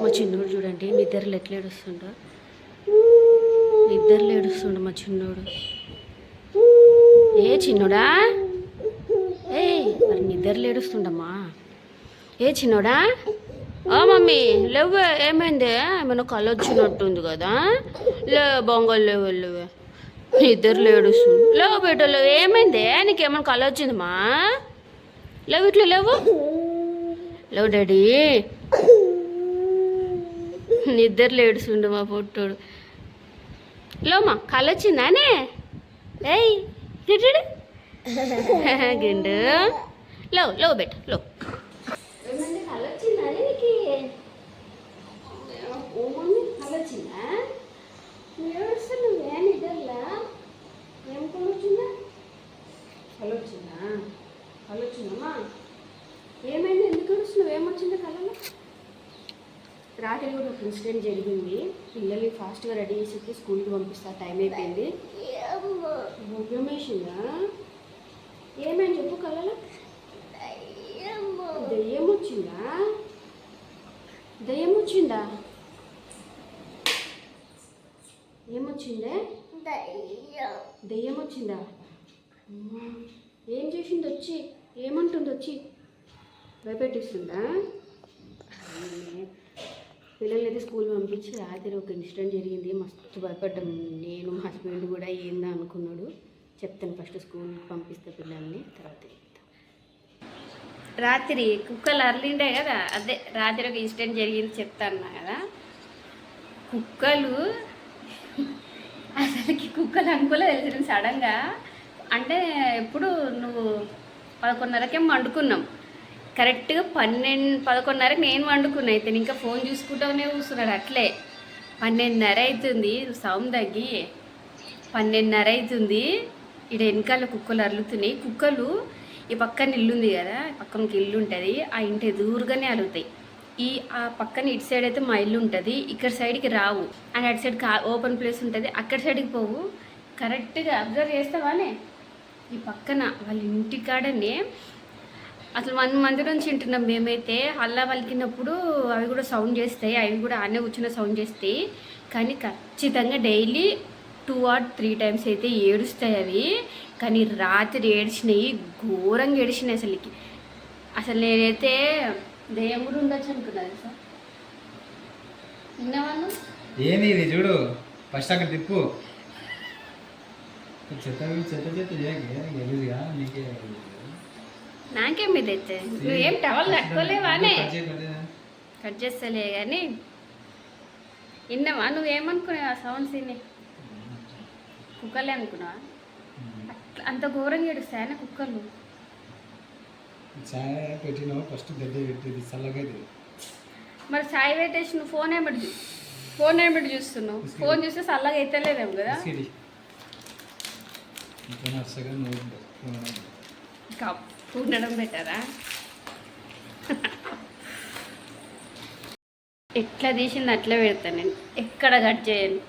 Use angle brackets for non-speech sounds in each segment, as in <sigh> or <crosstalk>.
మా చిన్నోడు చూడండి నిద్రలు ఎట్లా ఏడుస్తుండో. నిద్రలు ఏడుస్తుండు మా చిన్నోడు. ఏ చిన్నోడా? ఏ మరి నిద్రలు ఏడుస్తుండమ్మా. ఏ చిన్నోడా? ఓ మమ్మీ లేవు ఏమైంది? ఏమైనా కళ్ళు వచ్చినట్టుంది కదా? లే బొంగలు లేవు లేవు. నిద్రలు ఏడుస్తుంది లేవు బిడ్డలు ఏమైంది? నీకేమైనా కళ్ళు వచ్చిందమ్మా? లేవు ఇట్లా లేవు? లేవు డాడీ. నిద్రలు ఏడుస్తుండు మా పొట్టోడు. లోమా కళ్ళు వచ్చిందానే ఏయ్ గిడ్డు <laughs> గిండు. లో లో బెట్లో. ఏమైంది? ఎందుకు ఏడుస్తున్నావు ఏమొచ్చింది కళ్ళలో రాత్రి కూడా ఒక ఇన్సిడెంట్ జరిగింది. పిల్లల్ని ఫాస్ట్గా రెడీ చేసి స్కూల్కి పంపిస్తా టైం అయిపోయింది. భోగ్యమేసిందా ఏమైనా చెప్పు కళ్ళలో? దయ్యం వచ్చిందా దయ్యం వచ్చిందా ఏమొచ్చిందే? దయ్యం వచ్చిందా ఏం చేసింది వచ్చి? ఏమంటుంది వచ్చి? భయపెట్టిస్తుందా? పిల్లల్ని అయితే స్కూల్ పంపించి రాత్రి ఒక ఇన్సిడెంట్ జరిగింది. మస్తు భయపడ్డాం. నేను మా హస్బెండ్ కూడా ఏందా అనుకున్నాడు. చెప్తాను ఫస్ట్ స్కూల్కి పంపిస్తే పిల్లల్ని తర్వాత రాత్రి కుక్కలు అర్లిండే కదా. అదే రాత్రి ఒక ఇన్సిడెంట్ జరిగింది చెప్తాను కదా. కుక్కలు అసలుకి కుక్కలు అనుకోలేదు తెలిసిన సడన్గా. అంటే ఎప్పుడు నువ్వు పదకొండున్నరకే వండుకున్నాం కరెక్ట్గా పన్నెండు పదకొండున్నరకి నేను వండుకున్నా. అయితే ఇంకా ఫోన్ చూసుకుంటానే కూర్చున్నాడు అట్లే. పన్నెండున్నర అవుతుంది సౌండ్ తగ్గి. పన్నెండున్నర అవుతుంది ఇక్కడ వెనకాల కుక్కలు అరులుతున్నాయి. కుక్కలు ఈ పక్కన ఇల్లు ఉంది కదా పక్కనకి ఇల్లు ఉంటుంది. ఆ ఇంటి ఎదురుగానే అలుగుతాయి. ఈ ఆ పక్కన ఇటు సైడ్ అయితే మా ఇల్లు ఉంటుంది. ఇక్కడ సైడ్కి రావు. అండ్ అటు సైడ్ కా ఓపెన్ ప్లేస్ ఉంటుంది. అక్కడ సైడ్కి పోవు. కరెక్ట్గా అబ్జర్వ్ చేస్తావానే? ఈ పక్కన వాళ్ళ ఇంటి కాడనే అసలు వన్ మంత్ నుంచి వింటున్నాం మేమైతే. అల్లా వలికినప్పుడు అవి కూడా సౌండ్ చేస్తాయి అవి కూడా ఆనే కూర్చున్న సౌండ్ చేస్తాయి. కానీ ఖచ్చితంగా daily two or three times అయితే ఏడుస్తాయి అవి. కానీ రాత్రి ఏడిచినాయి ఘోరంగా ఏడిచినాయి అసలుకి. అసలు నేనైతే దయ్యం కూడా ఉండొచ్చు అనుకున్నాను సార్ విన్నావాను ఏమి ఇది చూడు ఫస్ట్ అక్కడ తిప్పు. చెత్త చెత్త చెత్త చేయకే నీకే నాకేం మీద అయితే? నువ్వేం టవల్ కట్టుకోలేవానే కట్ చేస్తలే కానీ విన్నావా? నువ్వేమనుకున్నావు ఆ సౌండ్స్ విని కుక్కలే అనుకున్నావా? అట్లా అంత ఘోరంగా ఏడుస్తాయన కుక్కలు? పెట్టినావు ఫస్ట్ గడ్డ పెట్టింది. మరి సాయి పెట్టేసి నువ్వు ఫోన్ ఏమిటి ఫోన్ ఏమిటి చూస్తున్నావు? ఫోన్ చూస్తే చల్లగా అయితేలేదేమో కదా. ఇంకా ఉండడం బెటరా? ఎట్లా తీసింది అట్లా పెడతాను నేను. ఎక్కడ కట్ చేయను.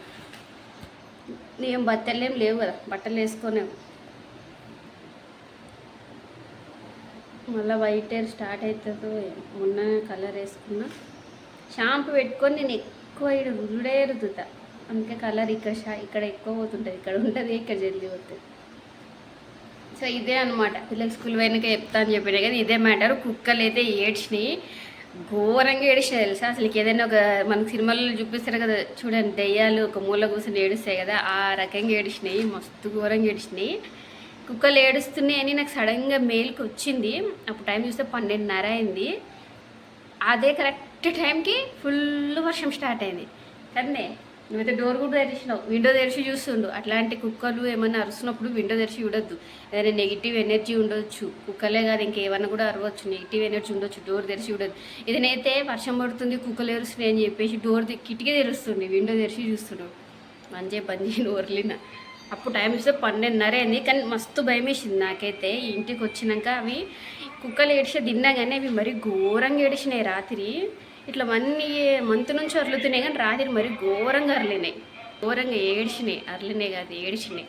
నేను బట్టలు ఏం లేవు కదా బట్టలు వేసుకోలేము మళ్ళీ వైట్ హెయిర్ స్టార్ట్ అవుతుందో మొన్న కలర్ వేసుకున్నా. షాంపూ పెట్టుకొని నేను ఎక్కువ ఇక్కడ ఉరుడే రుద్దుతా. అందుకే కలర్ ఇక్కడ షా ఇక్కడ ఎక్కువ పోతుంటుంది ఇక్కడ ఉంటుంది ఇక్కడ జల్దీ పోతుంది. సో ఇదే అనమాట పిల్లలు స్కూల్ పోయినాక చెప్తా అని చెప్పిన కానీ ఇదే మ్యాటర్. కుక్కలు అయితే ఏడ్చినాయి. ఘోరంగా ఏడిచినాయి తెలుసా? అసలు ఏదైనా ఒక మనకు సినిమాల్లో చూపిస్తారు కదా చూడండి దెయ్యాలు ఒక మూల కూర్చొని ఏడుస్తాయి కదా ఆ రకంగా ఏడిచినాయి మస్తు ఘోరంగా ఏడిచినాయి. కుక్కలు ఏడుస్తున్నాయి అని నాకు సడన్గా మెయిల్కి వచ్చింది. అప్పుడు టైం చూస్తే పన్నెండున్నర అయింది. అదే కరెక్ట్ టైంకి ఫుల్ వర్షం స్టార్ట్ అయింది. కానీ నువ్వైతే డోర్ కూడా తెరిచినావు విండో తెరిచి చూస్తుండు. అట్లాంటి కుక్కలు ఏమైనా అరుస్తున్నప్పుడు విండో తెరిచి చూడొద్దు. ఏదైనా నెగిటివ్ ఎనర్జీ ఉండొచ్చు. కుక్కలే కాదు ఇంకేమన్నా కూడా అరవచ్చు. నెగిటివ్ ఎనర్జీ ఉండొచ్చు డోర్ తెరిచి చూడొద్దు. ఇదనైతే వర్షం పడుతుంది కుక్కలు ఎరుస్తున్నాయి అని చెప్పేసి డోర్ కిటికీ తెరుస్తుంది విండో తెరిచి చూస్తున్నాడు మంచిగా పని చేయను అప్పుడు టైం చూస్తే పన్నెండున్నర అయింది కానీ మస్తు భయం వేసింది నాకైతే. ఇంటికి వచ్చినాక అవి కుక్కలు ఏడిచి తిన్నా కానీ అవి మరీ ఘోరంగా ఏడిచినాయి రాత్రి. ఇట్లా మన్ని మంత్ నుంచి అర్లుతున్నాయి కానీ రాత్రి మరీ ఘోరంగా అర్లినాయి. ఘోరంగా ఏడిచినాయి. అర్లినాయి కాదు ఏడిచినాయి.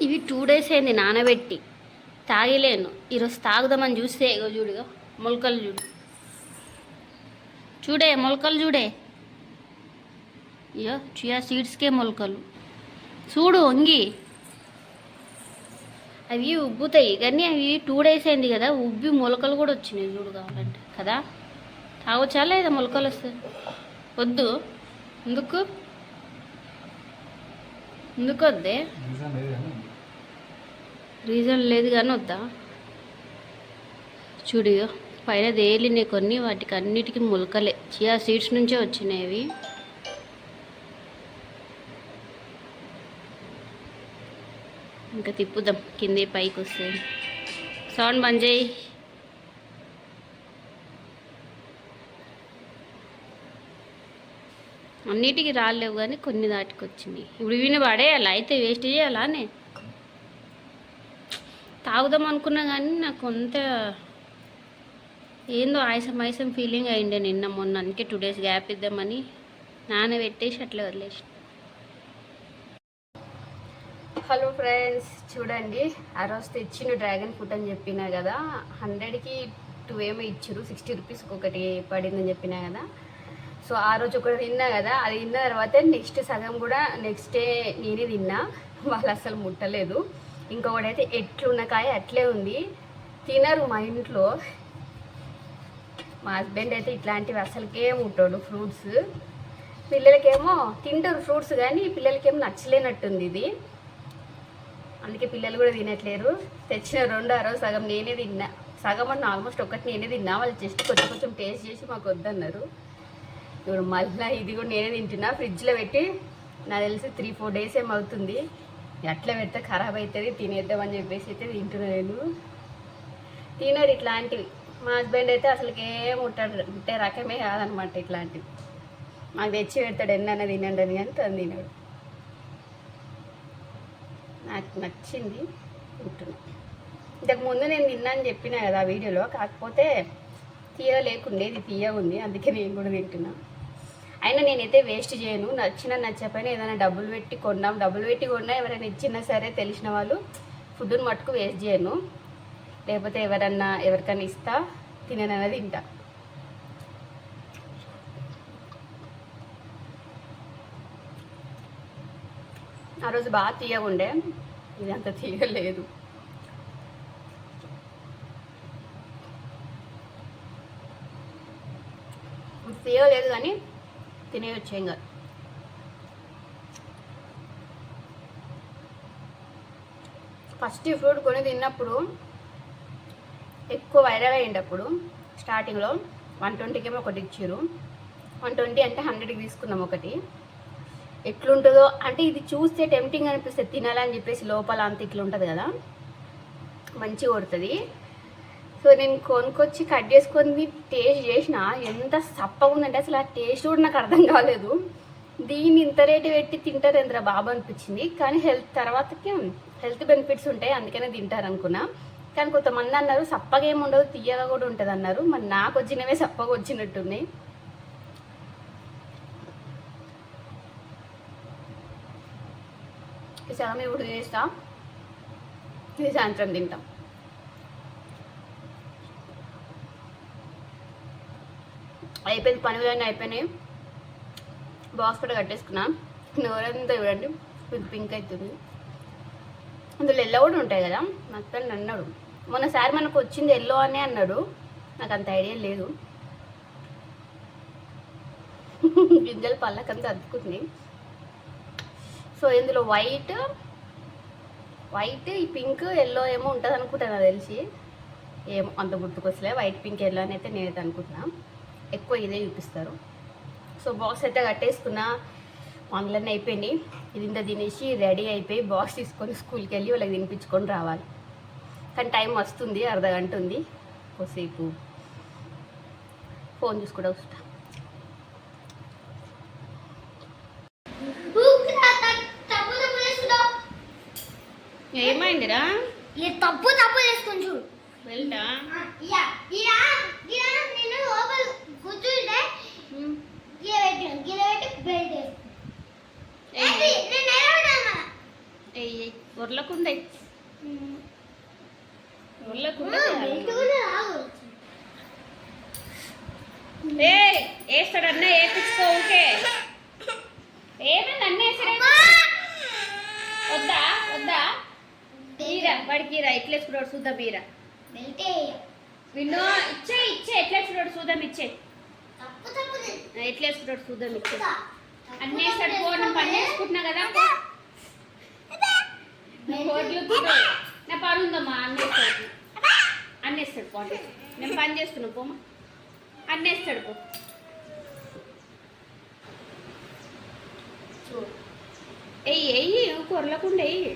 ఇవి టూ డేస్ అయింది నానబెట్టి. తాగలేను. ఈరోజు తాగుదామని చూస్తే ఇగో చూడుగా మొలకలు చూడు. చూడే మొలకలు చూడే? ఇయో చియా సీడ్స్కే మొలకలు. చూడు వంగి. అవి ఉబ్బుతాయి. కానీ అవి టూ డేస్ అయింది కదా ఉబ్బి మొలకలు కూడా వచ్చినాయి చూడు కావాలంటే. కదా? తాగొచ్చా లేదా మొలకలు వస్తాయి. వద్దు. ఎందుకు? ఎందుకు వద్దే? రీజన్ లేదు కానీ వద్దా? చూడు ఇగో, పైన తేలినాయి కొన్ని వాటికి అన్నిటికీ మొలకలే. చియా సీడ్స్ నుంచే వచ్చినాయి ఇంకా తిప్పుదాం. కిందే పైకి వస్తే సౌండ్ బంద్ చేయి. అన్నిటికి రాలేవు కానీ కొన్ని దాటికి వచ్చినాయి ఇప్పుడు ఇవిని పడేయాలా? అయితే వేస్ట్ చేయాలానే? తాగుదాం అనుకున్నా కానీ నాకు అంత ఏందో ఆయసం ఆయసం ఫీలింగ్ అయిండే నిన్న మొన్న. అందుకే టూ డేస్ గ్యాప్ ఇద్దామని నానబెట్టేసి అట్లా వదిలేసి హలో ఫ్రెండ్స్ చూడండి. ఆ రోజు తెచ్చిన డ్రాగన్ ఫ్రూట్ అని చెప్పినా కదా. హండ్రెడ్కి టూ ఏమో ఇచ్చారు సిక్స్టీ రూపీస్ ఒకటి పడిందని చెప్పినా కదా. సో ఆ రోజు ఒకటి తిన్నా కదా అది తిన్న తర్వాత నెక్స్ట్ సగం కూడా నెక్స్ట్ డే నేనే తిన్నా. వాళ్ళు అసలు ముట్టలేదు. ఇంకొకటి అయితే ఎట్లున్న కాయ అట్లే ఉంది. తినరు మా ఇంట్లో. మా హస్బెండ్ అయితే ఇట్లాంటివి అసలుకే ముట్టాడు ఫ్రూట్స్ పిల్లలకేమో తింటారు ఫ్రూట్స్ కానీ పిల్లలకేమో నచ్చలేనట్టుంది ఇది. అందుకే పిల్లలు కూడా తినట్లేరు. తెచ్చిన రెండు ఆరో రోజు సగం నేనే తిన్నా. సగం అన్న ఆల్మోస్ట్ ఒకటి నేనే తిన్నా. వాళ్ళు జస్ట్ కొంచెం కొంచెం టేస్ట్ చేసి మాకు వద్దన్నారు. ఇప్పుడు మళ్ళీ ఇది కూడా నేనే తింటున్నా. ఫ్రిడ్జ్లో పెట్టి నాకు తెలిసి త్రీ ఫోర్ డేస్ ఏం అవుతుంది. ఎట్లా పెడితే ఖరాబ్ అవుతుంది తినేద్దామని చెప్పేసి అయితే తింటున్నా నేను. తినరు ఇట్లాంటివి. మా హస్బెండ్ అయితే అసలుకే ముట్టాడు ముట్టే రకమే కాదనమాట ఇట్లాంటివి. మాకు తెచ్చి పెడతాడు ఎన్నైనా తినండి అని కానీ తను తినాడు. నాకు నచ్చింది తింటున్నా. ఇంతకుముందు నేను తిన్నా అని చెప్పిన కదా ఆ వీడియోలో కాకపోతే తీయ లేకుండే ఇది తీయ ఉంది అందుకే నేను కూడా తింటున్నాను అయినా నేనైతే వేస్ట్ చేయను. నచ్చిన నచ్చకపోయినా ఏదైనా డబ్బులు పెట్టి కొన్నాం. డబ్బులు పెట్టి కొన్నా ఎవరైనా ఇచ్చినా సరే తెలిసిన వాళ్ళు ఫుడ్ను మట్టుకు వేస్ట్ చేయను. లేకపోతే ఎవరన్నా ఎవరికైనా ఇస్తా తిననన్నా తింటా. ఆ రోజు బాగా తీయగా ఇది అంత తీయలేదు. తీయలేదు కానీ తినేయచ్చు ఇంకా ఫస్ట్ ఈ ఫ్రూట్ కొని తిన్నప్పుడు ఎక్కువ వైరల్ అయ్యేటప్పుడు స్టార్టింగ్లో వన్ ట్వంటీకేమో ఒకటి ఇచ్చారు. వన్ ట్వంటీ అంటే హండ్రెడ్కి తీసుకున్నాం ఒకటి. ఎట్లుంటుందో అంటే ఇది చూస్తే టెంప్టింగ్ అనిపిస్తుంది తినాలని చెప్పేసి లోపల అంత ఇట్లా ఉంటుంది కదా. మంచిగా కొడుతుంది. సో నేను కొనుక్కొచ్చి కట్ చేసుకొని టేస్ట్ చేసిన ఎంత సప్పగా ఉందంటే అసలు ఆ టేస్ట్ కూడా నాకు అర్థం కాలేదు. దీన్ని ఇంత రేటు పెట్టి తింటారు ఎంత బాబు అనిపించింది. కానీ హెల్త్ తర్వాతకి హెల్త్ బెనిఫిట్స్ ఉంటాయి అందుకనే తింటారు అనుకున్నా. కానీ కొంతమంది అన్నారు సప్పగా ఏమి ఉండదు తీయగా కూడా ఉంటుంది అన్నారు. మరి నాకు వచ్చినవే సప్పగా వచ్చినట్టున్నాయి. సగం ఇప్పుడు చేస్తా. ఇది సాయంత్రం తింటాం. అయిపోయింది పనులన్నీ అయిపోయినాయి. బాక్స్ కూడా కట్టేసుకున్నా. నోరంతా చూడండి కొంచెం పింక్ అవుతుంది. అందులో ఎల్లో కూడా ఉంటాయి కదా నాకు తను అన్నాడు. మొన్నసారి మనకు వచ్చింది ఎల్లో అనే అన్నాడు. నాకు అంత ఐడియా లేదు. గింజలు పళ్ళకంతా అద్దుకుంది సో ఇందులో వైట్ వైట్ ఈ పింక్ ఎల్లో ఏమో ఉంటుంది అనుకుంటాను నాకు తెలిసి. ఏమో అంత గుర్తుకొస్తలే వైట్ పింక్ ఎల్లో అని అయితే నేనైతే అనుకుంటున్నాను ఎక్కువ ఇదే చూపిస్తారు. సో బాక్స్ అయితే కట్టేసుకున్నా పనులన్నీ అయిపోయినాయి. ఇది ఇంత తినేసి రెడీ అయిపోయి బాక్స్ తీసుకొని స్కూల్కి వెళ్ళి వాళ్ళకి తినిపించుకొని రావాలి. కానీ టైం వస్తుంది అర్ధ గంట ఉంది. కొద్దిసేపు ఫోన్ చూసుకుంటూ వస్తా. ఏమైందిరా? తప్పు తప్పు చేసుకుని చూడు. వెళ్తా. కూర్చుంటే గిల పెట్టి గిల పెట్టి బెల్ట్ వేసుకుని నేను నిలబడ్డాను ఉర్లకుండే ఉర్లకుండే బెల్ట్ కూడా రాదు ఏ వేస్తాడు అన్న వేపించుకో ఊకే ఏమైంది అన్న వేసాడు? వద్దా వద్దా? బీరా వాడికి రా ఎట్లా వేసుకున్నాడు చూద్దాం బెల్టే విన్నో ఇచ్చే ఇచ్చే ఎట్లా వేసుకున్నాడు చూద్దాం ఇచ్చే. ఎట్లా వేసుకున్నాడు చూద్దాం తప్పు. అన్నీ వేస్తాడు. నేను పని చేసుకుంటున్నా కదా. నా పని ఉందమ్మా అన్నేస్తాడు అన్నేస్తాడు పో. నేను పని చేస్తున్నా పోమా అన్నేస్తాడు పో. ఎయ్యి ఎయ్యి కొరలకుండా ఎయ్యి